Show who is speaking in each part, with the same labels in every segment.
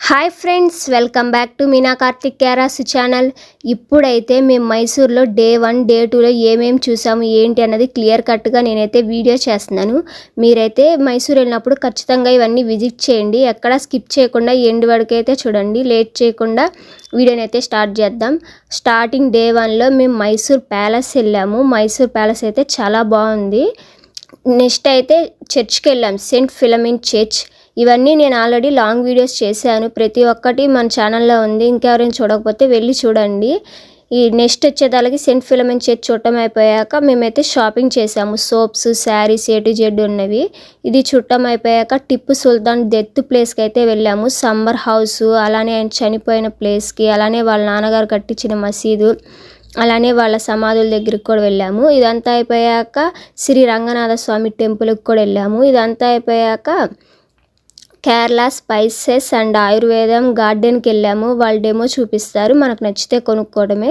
Speaker 1: Hi friends welcome back to Meena Karthik క్యారాస్ channel. ఇప్పుడైతే మేము మైసూర్లో day one day టూలో ఏమేమి చూసాము ఏంటి అన్నది క్లియర్ కట్గా నేనైతే వీడియో చేస్తున్నాను. మీరైతే మైసూర్ వెళ్ళినప్పుడు ఖచ్చితంగా ఇవన్నీ విజిట్ చేయండి. ఎక్కడ స్కిప్ చేయకుండా ఎండ్ వరకు అయితే చూడండి. లేట్ చేయకుండా వీడియోని అయితే స్టార్ట్ చేద్దాం. స్టార్టింగ్ డే వన్లో మేము మైసూర్ ప్యాలెస్ వెళ్ళాము. మైసూర్ ప్యాలెస్ అయితే చాలా బాగుంది. నెక్స్ట్ అయితే చర్చ్కి వెళ్ళాం సెంట్ ఫిలమిన్ చర్చ్. ఇవన్నీ నేను ఆల్రెడీ లాంగ్ వీడియోస్ చేశాను. ప్రతి ఒక్కటి మన ఛానల్లో ఉంది. ఇంకెవరైనా చూడకపోతే వెళ్ళి చూడండి. ఈ నెక్స్ట్ వచ్చేదానికి సెంట్ ఫిలమెంట్ చేతి చుట్టం అయిపోయాక మేమైతే షాపింగ్ చేసాము సోప్స్ శారీస్ ఏటు జెడ్ ఉన్నవి. ఇది చుట్టం అయిపోయాక టిప్పు సుల్తాన్ డెత్ ప్లేస్కి అయితే వెళ్ళాము. సమ్మర్ హౌస్ అలానే ఆయన చనిపోయిన ప్లేస్కి అలానే వాళ్ళ నాన్నగారు కట్టించిన మసీదు అలానే వాళ్ళ సమాధుల దగ్గరికి కూడా వెళ్ళాము. ఇదంతా అయిపోయాక శ్రీ రంగనాథ స్వామి టెంపుల్కి కూడా వెళ్ళాము. ఇదంతా అయిపోయాక కేరళ స్పైసెస్ అండ్ ఆయుర్వేదం గార్డెన్కి వెళ్ళాము వాళ్ళు డెమో చూపిస్తారు. మనకు నచ్చితే కొనుక్కోవడమే.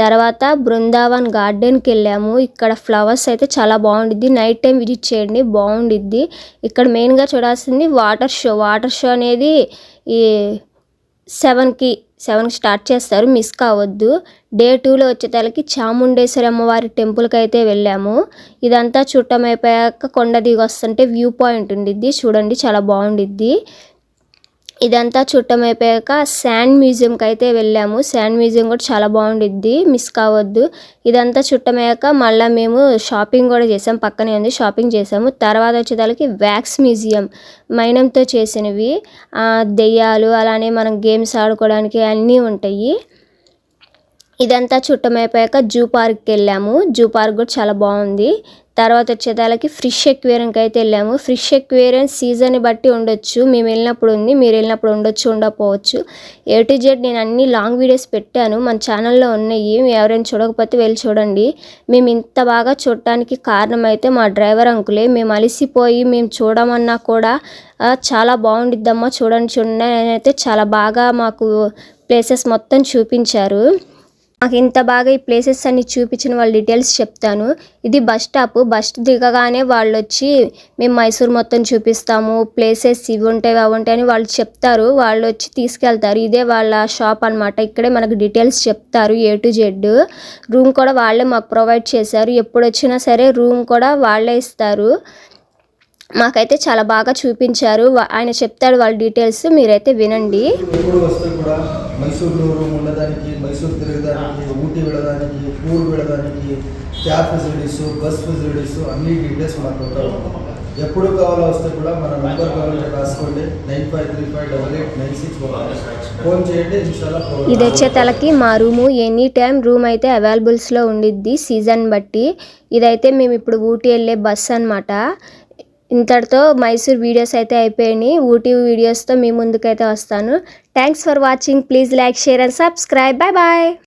Speaker 1: తర్వాత బృందావన్ గార్డెన్కి వెళ్ళాము ఇక్కడ ఫ్లవర్స్ అయితే చాలా బాగుండిద్ది. నైట్ టైం విజిట్ చేయండి. బాగుండిద్ది. ఇక్కడ మెయిన్గా చూడాల్సింది వాటర్ షో. వాటర్ షో అనేది ఈ సెవెన్కి సెవెన్కి స్టార్ట్ చేస్తారు. మిస్ కావద్దు. డే టూలో వచ్చేతలకి చాముండేశ్వరి అమ్మవారి టెంపుల్కి అయితే వెళ్ళాము. ఇదంతా చుట్టం అయిపోయాక కొండ దిగి వస్తుంటే వ్యూ పాయింట్ ఉండిద్ది. చూడండి చాలా బాగుండిద్ది. ఇదంతా చుట్టం అయిపోయాక శాండ్ మ్యూజియంకి అయితే వెళ్ళాము. శాండ్ మ్యూజియం కూడా చాలా బాగుండిద్ది మిస్ కావద్దు. ఇదంతా చుట్టమయ్యాక మళ్ళీ మేము షాపింగ్ కూడా చేసాం పక్కనే ఉంది షాపింగ్ చేసాము. తర్వాత వచ్చేదానికి వ్యాక్స్ మ్యూజియం మైనంతో చేసినవి. దెయ్యాలు అలానే మనం గేమ్స్ ఆడుకోవడానికి అన్నీ ఉంటాయి. ఇదంతా చుట్టమైపోయాక జూ పార్క్కి వెళ్ళాము జూ పార్క్ కూడా చాలా బాగుంది. తర్వాత వచ్చేదానికి ఫ్రిష్ ఎక్వేరియంకి అయితే వెళ్ళాము. ఫ్రిష్ ఎక్వేరియం సీజన్ని బట్టి ఉండొచ్చు. మేము వెళ్ళినప్పుడు ఉంది మీరు వెళ్ళినప్పుడు ఉండొచ్చు ఉండకపోవచ్చు. ఏ టు జెడ్ నేను అన్ని లాంగ్ వీడియోస్ పెట్టాను. మన ఛానల్లో ఉన్నాయి. ఎవరైనా చూడకపోతే వెళ్ళి చూడండి. మేము ఇంత బాగా చూడటానికి కారణం అయితే మా డ్రైవర్ అంకులే. మేము అలసిపోయి మేము చూడమన్నా కూడా చాలా బాగుండిద్దమ్మా చూడండి. చూడండి. అయితే చాలా బాగా మాకు ప్లేసెస్ మొత్తం చూపించారు. నాకు ఇంత బాగా ఈ ప్లేసెస్ అన్ని చూపించిన వాళ్ళ డీటెయిల్స్ చెప్తాను. ఇది బస్ స్టాప్ బస్ దిగగానే వాళ్ళు వచ్చి మేము మైసూర్ మొత్తం చూపిస్తాము. ప్లేసెస్ ఇవి ఉంటాయి అవి ఉంటాయి అని వాళ్ళు చెప్తారు. వాళ్ళు వచ్చి తీసుకెళ్తారు. ఇదే వాళ్ళ షాప్ అనమాట ఇక్కడే మనకు డీటెయిల్స్ చెప్తారు ఏ టు జెడ్ రూమ్ కూడా వాళ్ళే మాకు ప్రొవైడ్ చేశారు. ఎప్పుడు వచ్చినా సరే రూమ్ కూడా వాళ్ళే ఇస్తారు. మాకైతే చాలా బాగా చూపించారు. ఆయన చెప్తాడు వాళ్ళ డీటెయిల్స్ మీరైతే వినండి.
Speaker 2: వస్తే కూడా మైసూర్లో రూమ్ ఉండడానికి మైసూర్ తిరగడానికి ఊటీ వెళ్ళడానికి టూర్ వెళ్ళడానికి క్యాబ్ ఫెసిలిటీస్ బస్ ఫెసిలిటీస్ అన్ని డీటెయిల్స్ మనకు ఉంటాయి ఎప్పుడు కావాలో వస్తే కూడా మన నంబర్ కావాలంటే రాసుకోండి. Nine five three five double eight nine six phone చేయండి
Speaker 1: ఇది వచ్చే తలకి మా రూము ఎనీ టైం రూమ్ అయితే అవైలబుల్స్లో ఉండిద్ది సీజన్ బట్టి. ఇదైతే మేము ఇప్పుడు ఊటీ వెళ్ళే బస్ అనమాట ఇంతటితో మైసూర్ వీడియోస్ అయితే అయిపోయినాయి. ఊటీ వీడియోస్తో మీ ముందుకైతే వస్తాను. Thanks for watching please like share and subscribe bye bye